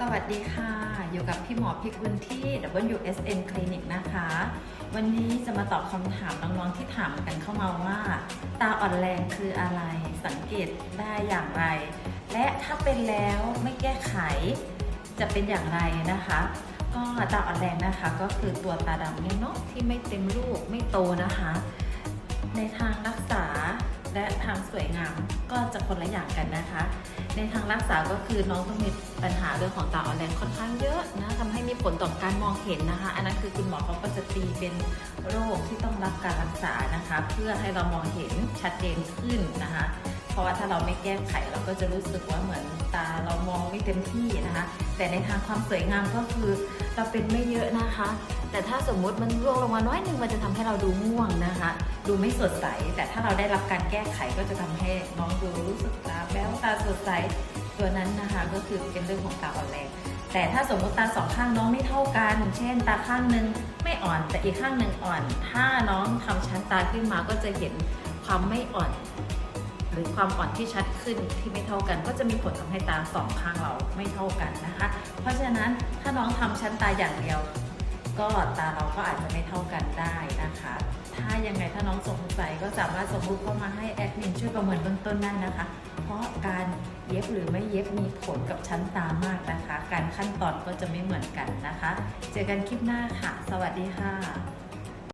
สวัสดีค่ะ อยู่กับพี่หมอพิกุลที่ WSN Clinic นะคะ วันนี้จะมาตอบคำถามน้องๆที่ถามกันเข้ามาว่า ตาอ่อนแรงคืออะไร สังเกตได้อย่างไร และถ้าเป็นแล้วไม่แก้ไข จะเป็นอย่างไรนะคะ ก็ตาอ่อนแรงนะคะ ก็คือตัวตาดำเนี่ยเนาะที่ไม่เต็มลูกไม่โตนะคะ ในทางรักษา และทางสวยงามก็จะคนละอย่างกันนะคะ ในทางรักษาก็คือน้องต้องมีปัญหาเรื่องของตาอ่อนแรงค่อนข้างเยอะนะทำให้มีผลต่อการมองเห็นนะคะ อันนั้นคือคุณหมอเขาก็จะตีเป็นโรคที่ต้องรับการรักษานะคะ เพื่อให้เรามองเห็นชัดเจนขึ้นนะคะ เพราะว่าถ้าเราไม่แก้ไขเราก็จะรู้สึกว่าเหมือนตา ไม่เต็มที่นะคะ แต่ในทางความสวยงามก็คือเราเป็นไม่เยอะนะคะ แต่ถ้าสมมุติมันร่วงลงมาน้อยนึงมันจะทำให้เราดูง่วงนะคะ ดูไม่สดใส แต่ถ้าเราได้รับการแก้ไขก็จะทำให้น้องดูรู้สึกตาแบ้วตาสดใสตัวนั้นนะคะก็คือเป็นเรื่องของตาอ่อนแรงแต่ถ้าสมมติตาสองข้างน้องไม่เท่ากัน เช่น ตาข้างหนึ่งไม่อ่อนแต่อีกข้างหนึ่งอ่อน ถ้าน้องทำชั้นตาขึ้นมาก็จะเห็นความไม่อ่อน หรือความอ่อนที่ชัดขึ้นที่ไม่เท่ากัน ก็จะมีผลทำให้ตาสองข้างเราไม่เท่ากันนะคะ เพราะฉะนั้นถ้าน้องทำชั้นตาอย่างเดียว ก็ตาเราก็อาจจะไม่เท่ากันได้นะคะ ถ้ายังไงถ้าน้องสงสัยก็สามารถส่งรูปเข้ามาให้แอดมินช่วยประเมินเบื้องต้นได้นะคะ เพราะการเย็บหรือไม่เย็บมีผลกับชั้นตามากนะคะ การขั้นตอนก็จะไม่เหมือนกันนะคะ เจอกันคลิปหน้าค่ะ สวัสดีค่ะ